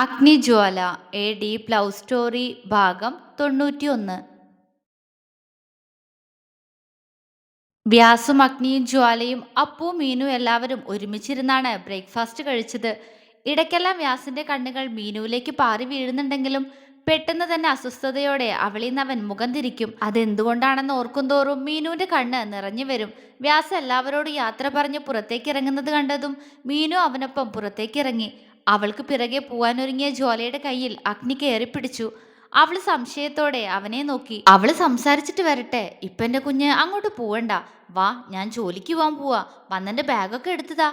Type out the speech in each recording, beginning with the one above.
Agnijwala A D love story ഭാഗം തൊണ്ണൂറ്റിയൊന്ന്. വ്യാസും അഗ്നിയും ജ്വാലയും അപ്പുവും മീനു എല്ലാവരും ഒരുമിച്ചിരുന്നാണ് ബ്രേക്ക്ഫാസ്റ്റ് കഴിച്ചത്. ഇടയ്ക്കെല്ലാം വ്യാസിന്റെ കണ്ണുകൾ മീനുവിലേക്ക് പാറി വീഴുന്നുണ്ടെങ്കിലും പെട്ടെന്ന് തന്നെ അസ്വസ്ഥതയോടെ അവളിൽ നിന്ന് അവൻ മുഖം തിരിക്കും. അതെന്തുകൊണ്ടാണെന്ന് ഓർക്കുന്തോറും മീനുവിന്റെ കണ്ണ് നിറഞ്ഞു വരും. വ്യാസ് എല്ലാവരോടും യാത്ര പറഞ്ഞ് പുറത്തേക്ക് ഇറങ്ങുന്നത് കണ്ടതും മീനു അവനൊപ്പം പുറത്തേക്ക് ഇറങ്ങി. അവൾക്ക് പിറകെ പോവാനൊരുങ്ങിയ ജ്വാലയുടെ കയ്യിൽ അഗ്നി കയറിപ്പിടിച്ചു അവൾ സംശയത്തോടെ അവനെ നോക്കി. അവൾ സംസാരിച്ചിട്ട് വരട്ടെ. ഇപ്പൊ എന്റെ കുഞ്ഞ് അങ്ങോട്ട് പോവണ്ട. വാ ഞാൻ ജോലിക്ക് പോവാൻ പോവാ. വന്നെന്റെ ബാഗൊക്കെ എടുത്തതാ.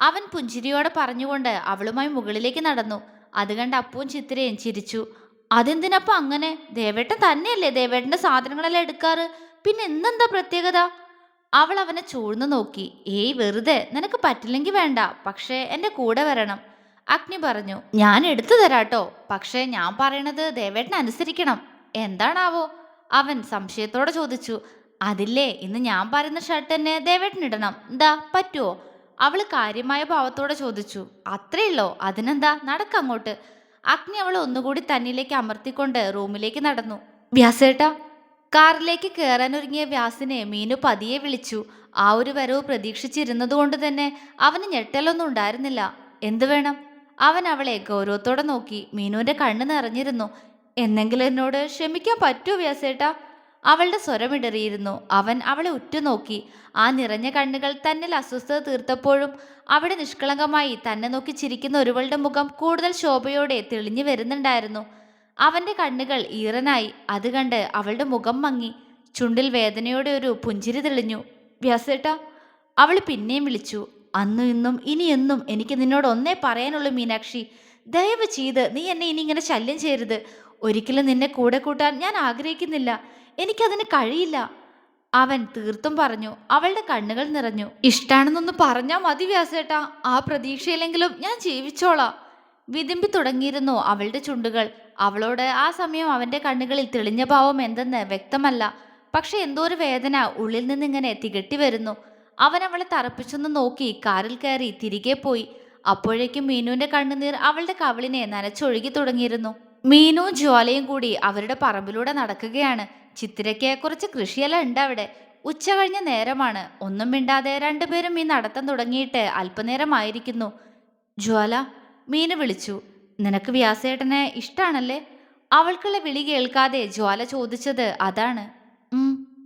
അവൻ പുഞ്ചിരിയോടെ പറഞ്ഞുകൊണ്ട് അവളുമായി മുകളിലേക്ക് നടന്നു. അത് കണ്ട് അപ്പവും ചിത്രയും ചിരിച്ചു. അതെന്തിനപ്പ അങ്ങനെ? ദേവേട്ടൻ തന്നെയല്ലേ ദേവേട്ടന്റെ സാധനങ്ങളെല്ലാം എടുക്കാറ്? പിന്നെ ഇന്നെന്താ പ്രത്യേകത? അവൾ അവനെ ചൂഴ്ന്നു നോക്കി. ഏയ് വെറുതെ. നിനക്ക് പറ്റില്ലെങ്കിൽ വേണ്ട. പക്ഷേ എന്റെ കൂടെ വരണം. അഗ്നി പറഞ്ഞു ഞാൻ എടുത്തു തരാട്ടോ. പക്ഷേ ഞാൻ പറയണത് ദേവേട്ടൻ അനുസരിക്കണം. എന്താണാവോ? അവൻ സംശയത്തോടെ ചോദിച്ചു അതില്ലേ ഇന്ന് ഞാൻ പറയുന്ന ഷർട്ട് തന്നെ ദേവേട്ടൻ ഇടണം. എന്താ പറ്റുമോ അവൾ കാര്യമായ ഭാവത്തോടെ ചോദിച്ചു അത്രയുള്ളോ? അതിനെന്താ? നടക്കങ്ങോട്ട് അഗ്നി അവൾ ഒന്നുകൂടി തന്നിലേക്ക് അമർത്തിക്കൊണ്ട് റൂമിലേക്ക് നടന്നു. വ്യാസേട്ടാ. കാറിലേക്ക് കയറാനൊരുങ്ങിയ വ്യാസിനെ മീനു പതിയെ വിളിച്ചു. ആ ഒരു വരവ് പ്രതീക്ഷിച്ചിരുന്നതുകൊണ്ട് തന്നെ അവന് ഞെട്ടലൊന്നും ഉണ്ടായിരുന്നില്ല. എന്തു വേണം? അവൻ അവളെ ഗൗരവത്തോടെ നോക്കി. മീനുവിന്റെ കണ്ണ് നിറഞ്ഞിരുന്നു. എന്നെങ്കിലും എന്നോട് ക്ഷമിക്കാൻ പറ്റുമോ വ്യാസേട്ടാ. അവളുടെ സ്വരമിടറിയിരുന്നു അവൻ അവളെ ഉറ്റുനോക്കി. ആ നിറഞ്ഞ കണ്ണുകൾ തന്നിൽ അസ്വസ്ഥത തീർത്തപ്പോഴും അവിടെ നിഷ്കളങ്കമായി തന്നെ നോക്കി ചിരിക്കുന്ന ഒരുവളുടെ മുഖം കൂടുതൽ ശോഭയോടെ തെളിഞ്ഞു വരുന്നുണ്ടായിരുന്നു. അവന്റെ കണ്ണുകൾ ഈറനായി. അത് കണ്ട് അവളുടെ മുഖം മങ്ങി. ചുണ്ടിൽ വേദനയോടെ ഒരു പുഞ്ചിരി തെളിഞ്ഞു. വ്യാസേട്ട അവൾ പിന്നെയും വിളിച്ചു. അന്നും ഇന്നും ഇനി എന്നും എനിക്ക് നിന്നോട് ഒന്നേ പറയാനുള്ളൂ മീനാക്ഷി. ദയവ് ചെയ്ത് നീ എന്നെ ഇനി ഇങ്ങനെ ശല്യം ചെയ്യരുത്. ഒരിക്കലും നിന്നെ കൂടെ കൂട്ടാൻ ഞാൻ ആഗ്രഹിക്കുന്നില്ല. എനിക്കതിന് കഴിയില്ല. അവൻ തീർത്തും പറഞ്ഞു. അവളുടെ കണ്ണുകൾ നിറഞ്ഞു. ഇഷ്ടാണെന്നൊന്ന് പറഞ്ഞാൽ മതി വ്യാസേട്ടാ. ആ പ്രതീക്ഷയിലെങ്കിലും ഞാൻ ജീവിച്ചോളാം. വിതുമ്പി തുടങ്ങിയിരുന്നു അവളുടെ ചുണ്ടുകൾ. അവളോട് ആ സമയം അവന്റെ കണ്ണുകളിൽ തെളിഞ്ഞ ഭാവം എന്തെന്ന് വ്യക്തമല്ല. പക്ഷെ എന്തോ ഒരു വേദന ഉള്ളിൽ നിന്നിങ്ങനെ തികട്ടി വരുന്നു. അവൻ അവളെ തറപ്പിച്ചൊന്ന് നോക്കി കാറിൽ കയറി തിരികെ പോയി. അപ്പോഴേക്കും മീനുവിന്റെ കണ്ണുനീർ അവളുടെ കവളിനെ നനച്ചൊഴുകി തുടങ്ങിയിരുന്നു. മീനു ജ്വാലയും കൂടി അവരുടെ പറമ്പിലൂടെ നടക്കുകയാണ്. ചിത്തിരയ്ക്ക് കുറച്ച് കൃഷിയെല്ലാം ഉണ്ട് അവിടെ. ഉച്ച കഴിഞ്ഞ നേരമാണ്. ഒന്നും മിണ്ടാതെ രണ്ടുപേരും ഈ നടത്തം തുടങ്ങിയിട്ട് അല്പനേരമായിരിക്കുന്നു. ജ്വാല മീന് വിളിച്ചു. നിനക്ക് വ്യാസേട്ടനെ ഇഷ്ടാണല്ലേ? അവൾക്കുള്ള വിളി കേൾക്കാതെ ജ്വാല ചോദിച്ചത് അതാണ്.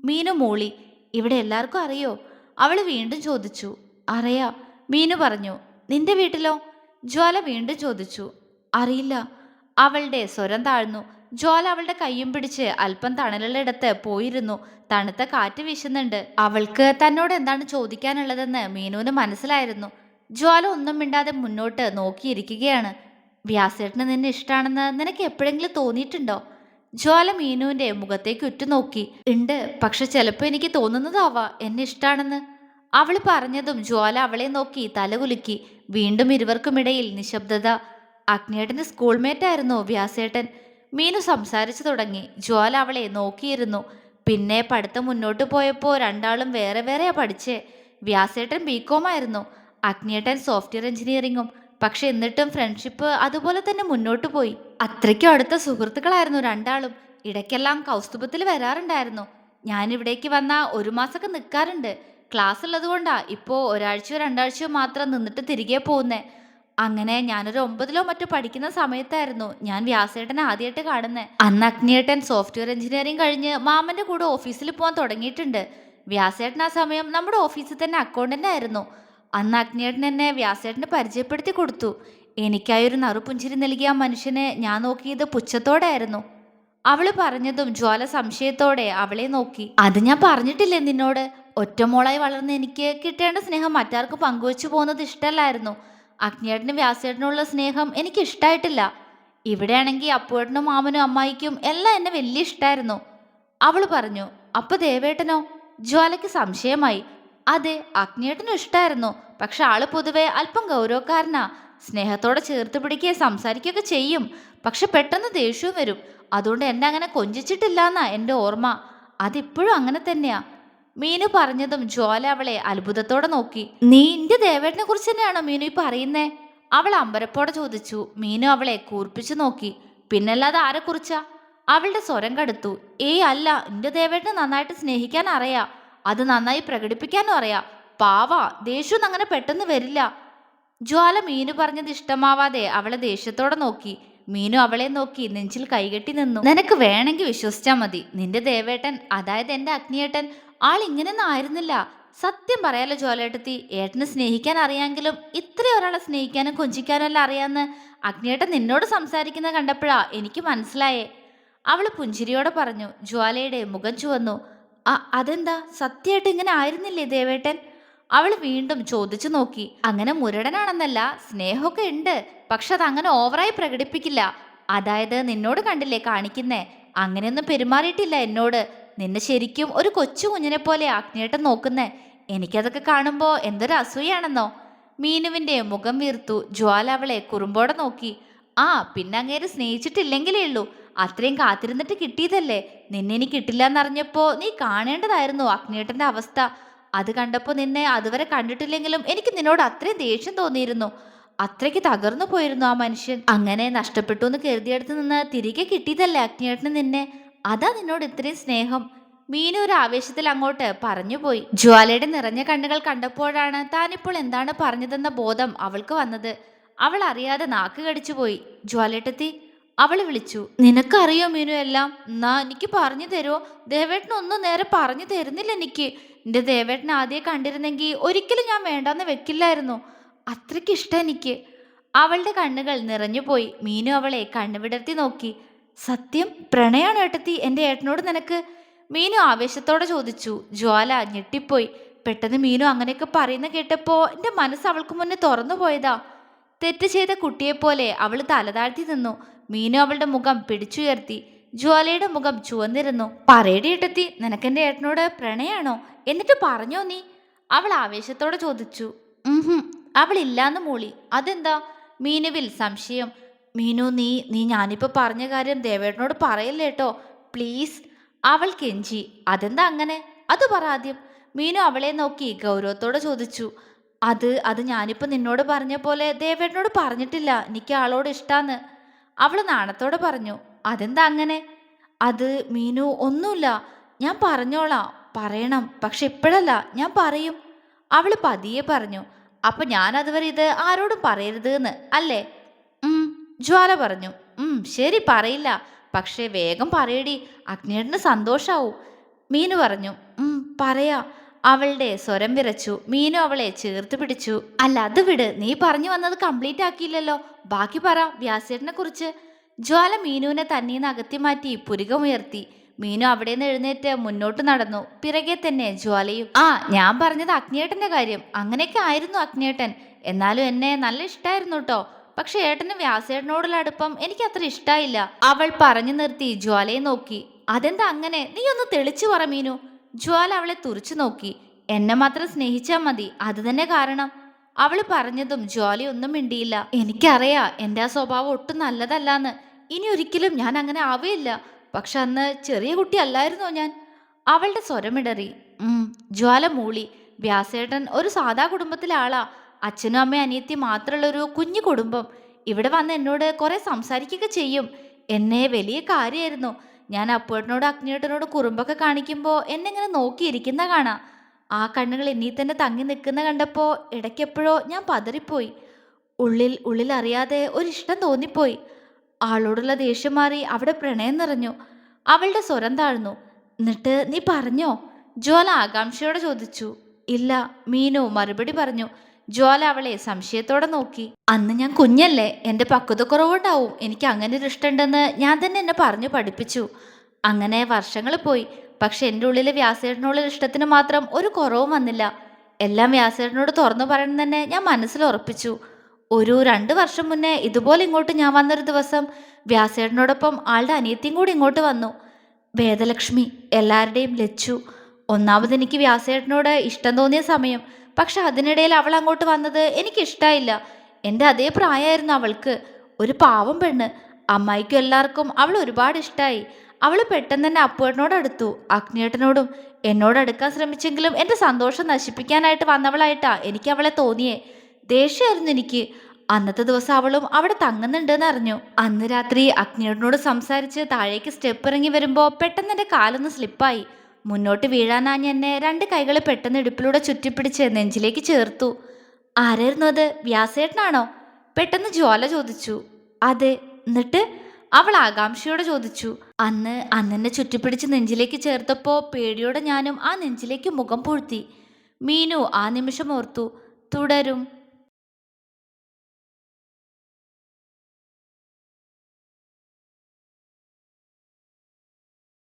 മീനു മൂളി. ഇവിടെ എല്ലാവർക്കും അറിയോ? അവൾ വീണ്ടും ചോദിച്ചു അറിയാ മീനു പറഞ്ഞു നിന്റെ വീട്ടിലോ? ജ്വാല വീണ്ടും ചോദിച്ചു അറിയില്ല അവളുടെ സ്വരം താഴ്ന്നു. ജ്വാല അവളുടെ കൈയും പിടിച്ച് അല്പം തണലുള്ളിടത്ത് പോയിരുന്നു. തണുത്ത കാറ്റ് വീശുന്നുണ്ട്. അവൾക്ക് തന്നോട് എന്താണ് ചോദിക്കാനുള്ളതെന്ന് മീനുവിന് മനസ്സിലായിരുന്നു. ജ്വാല ഒന്നും മിണ്ടാതെ മുന്നോട്ട് നോക്കിയിരിക്കുകയാണ്. വ്യാസേട്ടന് നിന്നെ ഇഷ്ടമാണെന്ന് നിനക്ക് എപ്പോഴെങ്കിലും തോന്നിയിട്ടുണ്ടോ? ജ്വാല മീനുവിന്റെ മുഖത്തേക്ക് ഉറ്റുനോക്കി ഉണ്ട് പക്ഷെ ചിലപ്പോൾ എനിക്ക് തോന്നുന്നതാവാ. എന്നെ ഇഷ്ടാണെന്ന്. അവൾ പറഞ്ഞതും ജ്വാല അവളെ നോക്കി തലകുലുക്കി. വീണ്ടും ഇരുവർക്കുമിടയിൽ നിശബ്ദത. അഗ്നേട്ടന്റെ സ്കൂൾമേറ്റ് ആയിരുന്നു വ്യാസേട്ടൻ. മീനു സംസാരിച്ചു തുടങ്ങി. ജ്വാല അവളെ നോക്കിയിരുന്നു. പിന്നെ പഠിത്തം മുന്നോട്ട് പോയപ്പോൾ രണ്ടാളും വേറെ വേറെയാ പഠിച്ചേ. വ്യാസേട്ടൻ ബികോം ആയിരുന്നു. അഗ്നിയേട്ടൻ സോഫ്റ്റ്വെയർ എഞ്ചിനീയറിങ്ങും. പക്ഷെ എന്നിട്ടും ഫ്രണ്ട്ഷിപ്പ് അതുപോലെ തന്നെ മുന്നോട്ട് പോയി. അത്രയ്ക്കും അടുത്ത സുഹൃത്തുക്കളായിരുന്നു രണ്ടാളും. ഇടയ്ക്കെല്ലാം കൗസ്തുഭത്തിൽ വരാറുണ്ടായിരുന്നു. ഞാൻ ഇവിടേക്ക് വന്ന ഒരു മാസമൊക്കെ നിൽക്കാറുണ്ട് ക്ലാസ് ഉള്ളത് കൊണ്ടാ ഇപ്പോൾ ഒരാഴ്ചയോ രണ്ടാഴ്ചയോ മാത്രം നിന്നിട്ട് തിരികെ പോകുന്നേ. അങ്ങനെ ഞാനൊരു ഒമ്പതിലോ മറ്റോ പഠിക്കുന്ന സമയത്തായിരുന്നു ഞാൻ വ്യാസേട്ടനെ ആദ്യമായിട്ട് കാണുന്നത് അന്ന് അഗ്നിയേട്ടൻ സോഫ്റ്റ്വെയർ എഞ്ചിനീയറിംഗ് കഴിഞ്ഞ് മാമന്റെ കൂടെ ഓഫീസിൽ പോകാൻ തുടങ്ങിയിട്ടുണ്ട്. വ്യാസേട്ടൻ ആ സമയം നമ്മുടെ ഓഫീസിൽ തന്നെ അക്കൗണ്ടന്റ് ആയിരുന്നു. അന്ന് അഗ്നിയേട്ടൻ എന്നെ വ്യാസേട്ടന് പരിചയപ്പെടുത്തി കൊടുത്തു. എനിക്കായൊരു നറുപുഞ്ചിരി നൽകിയ ആ മനുഷ്യനെ ഞാൻ നോക്കിയത് പുച്ഛത്തോടായിരുന്നു അവൾ പറഞ്ഞതും ജ്വാല സംശയത്തോടെ അവളെ നോക്കി. അത് ഞാൻ പറഞ്ഞിട്ടില്ലേ നിന്നോട്? ഒറ്റമോളായി വളർന്ന എനിക്ക് കിട്ടേണ്ട സ്നേഹം മറ്റാർക്ക് പങ്കുവെച്ചു പോകുന്നത് ഇഷ്ടമല്ലായിരുന്നു. അഗ്നിയേട്ടനും വ്യാസേട്ടനുള്ള സ്നേഹം എനിക്ക് ഇഷ്ടമായിട്ടില്ല ഇവിടെയാണെങ്കിൽ അപ്പുവേട്ടനും മാമനും അമ്മായിക്കും എല്ലാം എന്നെ വലിയ ഇഷ്ടമായിരുന്നു അവൾ പറഞ്ഞു അപ്പൊ ദേവേട്ടനോ? ജ്വാലയ്ക്ക് സംശയമായി. അതെ അഗ്നിയേട്ടനും ഇഷ്ടമായിരുന്നു പക്ഷെ ആൾ പൊതുവെ അല്പം ഗൗരവക്കാരനാ. സ്നേഹത്തോടെ ചേർത്ത് പിടിക്കുകയും സംസാരിക്കുകയൊക്കെ ചെയ്യും. പക്ഷെ പെട്ടെന്ന് ദേഷ്യവും വരും. അതുകൊണ്ട് എന്നെ അങ്ങനെ കൊഞ്ചിച്ചിട്ടില്ല എന്നാ എന്റെ ഓർമ്മ അതിപ്പോഴും അങ്ങനെ തന്നെയാ. മീനു പറഞ്ഞതും ജ്വാല അവളെ അത്ഭുതത്തോടെ നോക്കി. നീ ഇന്റെ ദേവേട്ടനെ കുറിച്ച് തന്നെയാണോ മീനു ഈ പറയുന്നേ? അവൾ അമ്പരപ്പോടെ ചോദിച്ചു. മീനു അവളെ കൂർപ്പിച്ചു നോക്കി. പിന്നല്ലാതെ ആരെക്കുറിച്ചാ അവളുടെ സ്വരം കടുത്തു. ഏയ് അല്ല എന്റെ ദേവേട്ടനെ നന്നായിട്ട് സ്നേഹിക്കാൻ അറിയാ. അത് നന്നായി പ്രകടിപ്പിക്കാനും അറിയാ. പാവ ദേഷ്യം അങ്ങനെ പെട്ടെന്ന് വരില്ല. ജ്വാല മീനു പറഞ്ഞത് ഇഷ്ടമാവാതെ അവളെ ദേഷ്യത്തോടെ നോക്കി. മീനു അവളെ നോക്കി നെഞ്ചിൽ കൈകെട്ടി നിന്നു. നിനക്ക് വേണമെങ്കിൽ വിശ്വസിച്ചാൽ മതി. നിന്റെ ദേവേട്ടൻ അതായത് എന്റെ അഗ്നിയേട്ടൻ ആൾ ഇങ്ങനെയൊന്നും ആയിരുന്നില്ല. സത്യം പറയാലോ ജോലേട്ടത്തി ഏട്ടനെ സ്നേഹിക്കാൻ അറിയാമെങ്കിലും ഇത്ര ഒരാളെ സ്നേഹിക്കാനും കൊഞ്ചിക്കാനും എല്ലാം അറിയാന്ന് അഗ്നിയേട്ടൻ നിന്നോട് സംസാരിക്കുന്നത് കണ്ടപ്പോഴാ എനിക്ക് മനസ്സിലായേ. അവൾ പുഞ്ചിരിയോടെ പറഞ്ഞു ജ്വാലയുടെ മുഖം ചുവന്നു. ആ അതെന്താ? സത്യമായിട്ട് ഇങ്ങനെ ആയിരുന്നില്ലേ ദേവേട്ടൻ? അവൾ വീണ്ടും ചോദിച്ചു നോക്കി. അങ്ങനെ മുരടനാണെന്നല്ല സ്നേഹമൊക്കെ ഉണ്ട് പക്ഷെ അത് അങ്ങനെ ഓവറായി പ്രകടിപ്പിക്കില്ല. അതായത് നിന്നോട് കണ്ടില്ലേ കാണിക്കുന്നേ? അങ്ങനെയൊന്നും പെരുമാറിയിട്ടില്ല എന്നോട്. നിന്നെ ശരിക്കും ഒരു കൊച്ചു കുഞ്ഞിനെ പോലെ ആജ്ഞേട്ടം നോക്കുന്നേ. എനിക്കതൊക്കെ കാണുമ്പോൾ എന്തൊരു അസൂയാണെന്നോ. മീനുവിന്റെ മുഖം വീർത്തു. ജ്വാല അവളെ കുറുമ്പോടെ നോക്കി. ആ പിന്നെ അങ്ങേര് സ്നേഹിച്ചിട്ടില്ലെങ്കിലേ ഉള്ളൂ. അത്രയും കാത്തിരുന്നിട്ട് കിട്ടിയതല്ലേ. നിന്നെ ഇനി കിട്ടില്ല എന്നറിഞ്ഞപ്പോ നീ കാണേണ്ടതായിരുന്നു അഗ്നേട്ടന്റെ അവസ്ഥ. അത് കണ്ടപ്പോൾ നിന്നെ അതുവരെ കണ്ടിട്ടില്ലെങ്കിലും എനിക്ക് നിന്നോട് അത്രയും ദേഷ്യം തോന്നിയിരുന്നു. അത്രയ്ക്ക് തകർന്നു പോയിരുന്നു ആ മനുഷ്യൻ. അങ്ങനെ നഷ്ടപ്പെട്ടു എന്ന് കരുതിയെടുത്ത് നിന്ന് തിരികെ കിട്ടിയതല്ലേ അഗ്നിയേട്ടന് നിന്നെ? അതാ നിന്നോട് ഇത്രയും സ്നേഹം. മീനു ഒരു ആവേശത്തിൽ അങ്ങോട്ട് പറഞ്ഞുപോയി. ജ്വാലയുടെ നിറഞ്ഞ കണ്ണുകൾ കണ്ടപ്പോഴാണ് താനിപ്പോൾ എന്താണ് പറഞ്ഞതെന്ന ബോധം അവൾക്ക് വന്നത്. അവൾ അറിയാതെ നാക്ക് കടിച്ചുപോയി ജ്വാലേട്ടത്തി അവൾ വിളിച്ചു. നിനക്കറിയോ മീനു എല്ലാം? എന്നാ എനിക്ക് പറഞ്ഞു തരുമോ ദേവേട്ടനൊന്നും നേരെ പറഞ്ഞു തരുന്നില്ല എനിക്ക്. എന്റെ ദേവേട്ടനെ ആദ്യം കണ്ടിരുന്നെങ്കിൽ ഒരിക്കലും ഞാൻ വേണ്ടാന്ന് വെക്കില്ലായിരുന്നു. അത്രയ്ക്ക് ഇഷ്ടം എനിക്ക്. അവളുടെ കണ്ണുകൾ നിറഞ്ഞുപോയി. മീനു അവളെ കണ്ണുവിടർത്തി നോക്കി. സത്യം പ്രണയാണ് ഏട്ടത്തി. എന്റെ ഏട്ടനോട് നിനക്ക് മീനു ആവേശത്തോടെ ചോദിച്ചു. ജ്വാല ഞെട്ടിപ്പോയി. പെട്ടെന്ന് മീനു അങ്ങനെയൊക്കെ പറയുന്ന കേട്ടപ്പോൾ എന്റെ മനസ്സ് അവൾക്ക് മുന്നേ തുറന്നു പോയതാ. തെറ്റ് ചെയ്ത കുട്ടിയെപ്പോലെ അവൾ തലതാഴ്ത്തി നിന്നു. മീനു അവളുടെ മുഖം പിടിച്ചുയർത്തി. ജ്വാലയുടെ മുഖം ചുവന്നിരുന്നു. പറയടി ഏട്ടത്തി നിനക്കെന്റെ ഏട്ടനോട് പ്രണയാണോ? എന്നിട്ട് പറഞ്ഞോ നീ? അവൾ ആവേശത്തോടെ ചോദിച്ചു. അവളില്ലാന്ന് മൂളി. അതെന്താ? മീനുവിൽ സംശയം. മീനു നീ നീ ഞാനിപ്പോൾ പറഞ്ഞ കാര്യം ദേവേട്ടനോട് പറയില്ല കേട്ടോ പ്ലീസ് അവൾ കെഞ്ചി. അതെന്താ അങ്ങനെ? അത് പറ ആദ്യം. മീനു അവളെ നോക്കി ഗൗരവത്തോടെ ചോദിച്ചു. അത് അത് ഞാനിപ്പോൾ നിന്നോട് പറഞ്ഞ പോലെ ദേവേട്ടനോട് പറഞ്ഞിട്ടില്ല. എനിക്ക് ആളോട് ഇഷ്ടാന്ന്. അവൾ നാണത്തോടെ പറഞ്ഞു. അതെന്താ അങ്ങനെ? അത് മീനു ഒന്നുമില്ല. ഞാൻ പറഞ്ഞോളാം. പറയണം. പക്ഷെ ഇപ്പോഴല്ല. ഞാൻ പറയും. അവൾ പതിയെ പറഞ്ഞു. അപ്പം ഞാൻ അതുവരെ ഇത് ആരോടും പറയരുത് എന്ന് അല്ലേ? ജ്വാല പറഞ്ഞു. ശരി പറയില്ല. പക്ഷേ വേഗം പറയടി. അഗ്നിയേട്ടന് സന്തോഷാവും. മീനു പറഞ്ഞു. പറയാ. അവളുടെ സ്വരം വിറച്ചു. മീനു അവളെ ചേർത്ത് പിടിച്ചു. അല്ല അത് വിട്. നീ പറഞ്ഞു വന്നത് കംപ്ലീറ്റ് ആക്കിയില്ലല്ലോ. ബാക്കി പറ വ്യാസേട്ടനെ കുറിച്ച്. ജ്വാല മീനുവിനെ തന്നീന്ന് അകത്തി മാറ്റി പുരികമുയർത്തി മീനു അവിടെ നിന്ന് എഴുന്നേറ്റ് മുന്നോട്ട് നടന്നു. പിറകെ തന്നെ ജ്വാലയും. ആ ഞാൻ പറഞ്ഞത് അഗ്നിയേട്ടന്റെ കാര്യം. അങ്ങനെയൊക്കെ ആയിരുന്നു അഗ്നിയേട്ടൻ. എന്നാലും എന്നെ നല്ല ഇഷ്ടായിരുന്നു കേട്ടോ പക്ഷെ ഏട്ടന് വ്യാസേട്ടനോടുള്ള അടുപ്പം എനിക്ക് അത്ര ഇഷ്ടായില്ല. അവൾ പറഞ്ഞു നിർത്തി ജ്വാലയെ നോക്കി. അതെന്താ അങ്ങനെ? നീ ഒന്ന് തെളിച്ചു പറ മീനു. ജ്വാല അവളെ തുറച്ചു നോക്കി. എന്നെ മാത്രം സ്നേഹിച്ചാ മതി. അത് തന്നെ കാരണം. അവൾ പറഞ്ഞതും ജ്വാല ഒന്നും മിണ്ടിയില്ല. എനിക്കറിയാ. എന്റെ ആ സ്വഭാവം ഒട്ടും നല്ലതല്ലാന്ന്. ഇനി ഒരിക്കലും ഞാൻ അങ്ങനെ ആവുകയില്ല. പക്ഷെ അന്ന് ചെറിയ കുട്ടിയല്ലായിരുന്നോ ഞാൻ? അവളുടെ സ്വരമിടറി. ജ്വാല മൂളി. വ്യാസേട്ടൻ ഒരു സാധാ കുടുംബത്തിലെ ആളാ. അച്ഛനും അമ്മയും അനിയത്തി മാത്രമുള്ളൊരു കുഞ്ഞു കുടുംബം. ഇവിടെ വന്ന് എന്നോട് കുറെ സംസാരിക്കുകയൊക്കെ ചെയ്യും. എന്നെ വലിയ കാര്യമായിരുന്നു ഞാൻ അപ്പുവേട്ടനോട് അഗ്നിയേട്ടനോട് കുറുമ്പൊക്കെ കാണിക്കുമ്പോൾ എന്നെ ഇങ്ങനെ നോക്കിയിരിക്കുന്ന കാണാം. ആ കണ്ണുകൾ എന്നീ തന്നെ തങ്ങി നിൽക്കുന്ന കണ്ടപ്പോൾ ഇടയ്ക്കെപ്പോഴോ ഞാൻ പതറിപ്പോയി. ഉള്ളിൽ ഉള്ളിൽ അറിയാതെ ഒരിഷ്ടം തോന്നിപ്പോയി. ആളോടുള്ള ദേഷ്യം മാറി അവിടെ പ്രണയം നിറഞ്ഞു. അവളുടെ സ്വരം താഴ്ന്നു. എന്നിട്ട് നീ പറഞ്ഞോ? ജ്വാല ആകാംക്ഷയോടെ ചോദിച്ചു. ഇല്ല മീനു മറുപടി പറഞ്ഞു. ജ്വാല അവളെ സംശയത്തോടെ നോക്കി. അന്ന് ഞാൻ കുഞ്ഞല്ലേ? എന്റെ പക്വതക്കുറവുണ്ടാവും എനിക്ക് അങ്ങനെ ഒരു ഇഷ്ടമുണ്ടെന്ന് ഞാൻ തന്നെ എന്നെ പറഞ്ഞു പഠിപ്പിച്ചു. അങ്ങനെ വർഷങ്ങൾ പോയി. പക്ഷെ എന്റെ ഉള്ളിലെ വ്യാസേട്ടനുള്ള ഇഷ്ടത്തിന് മാത്രം ഒരു കുറവും വന്നില്ല. എല്ലാം വ്യാസേട്ടനോട് തുറന്നു പറയണം തന്നെ ഞാൻ മനസ്സിൽ ഉറപ്പിച്ചു. ഒരു രണ്ട് വർഷം മുന്നേ ഇതുപോലെ ഇങ്ങോട്ട് ഞാൻ വന്നൊരു ദിവസം വ്യാസേട്ടനോടൊപ്പം ആളുടെ അനിയത്തിയും കൂടി ഇങ്ങോട്ട് വന്നു. വേദലക്ഷ്മി എല്ലാവരുടെയും ലച്ചു. ഒന്നാമത് എനിക്ക് വ്യാസേട്ടനോട് ഇഷ്ടം തോന്നിയ സമയം. പക്ഷെ അതിനിടയിൽ അവൾ അങ്ങോട്ട് വന്നത് എനിക്കിഷ്ടായില്ല. എന്റെ അതേ പ്രായമായിരുന്നു അവൾക്ക്. ഒരു പാവം പെണ്ണ്. അമ്മായിക്കും എല്ലാവർക്കും അവൾ ഒരുപാട് ഇഷ്ടമായി അവൾ പെട്ടെന്ന് തന്നെ അപ്പുവേട്ടനോട് അടുത്തു. അഗ്നിയേട്ടനോടും എന്നോട് അടുക്കാൻ ശ്രമിച്ചെങ്കിലും എന്റെ സന്തോഷം നശിപ്പിക്കാനായിട്ട് വന്നവളായിട്ടാ എനിക്ക് അവളെ തോന്നിയേ. ദേഷ്യമായിരുന്നു എനിക്ക്. അന്നത്തെ ദിവസം അവളും അവിടെ തങ്ങുന്നുണ്ടെന്ന് അറിഞ്ഞു. അന്ന് രാത്രി അഗ്നിയോടിനോട് സംസാരിച്ച് താഴേക്ക് സ്റ്റെപ്പ് ഇറങ്ങി വരുമ്പോൾ പെട്ടെന്ന് എന്റെ കാലൊന്ന് സ്ലിപ്പായി. മുന്നോട്ട് വീഴാനാഞ്ഞ് എന്നെ രണ്ട് കൈകൾ പെട്ടെന്ന് ഇടുപ്പിലൂടെ ചുറ്റിപ്പിടിച്ച് നെഞ്ചിലേക്ക് ചേർത്തു. ആരായിരുന്നു അത്? വ്യാസേട്ടനാണോ? പെട്ടെന്ന് ജ്വാല ചോദിച്ചു. അതെ എന്നിട്ട് അവൾ ആകാംക്ഷയോടെ ചോദിച്ചു. അന്ന് അന്നെന്നെ ചുറ്റിപ്പിടിച്ച് നെഞ്ചിലേക്ക് ചേർത്തപ്പോൾ പേടിയോടെ ഞാനും ആ നെഞ്ചിലേക്ക് മുഖം പൂഴ്ത്തി. മീനു ആ നിമിഷം ഓർത്തു. തുടരും.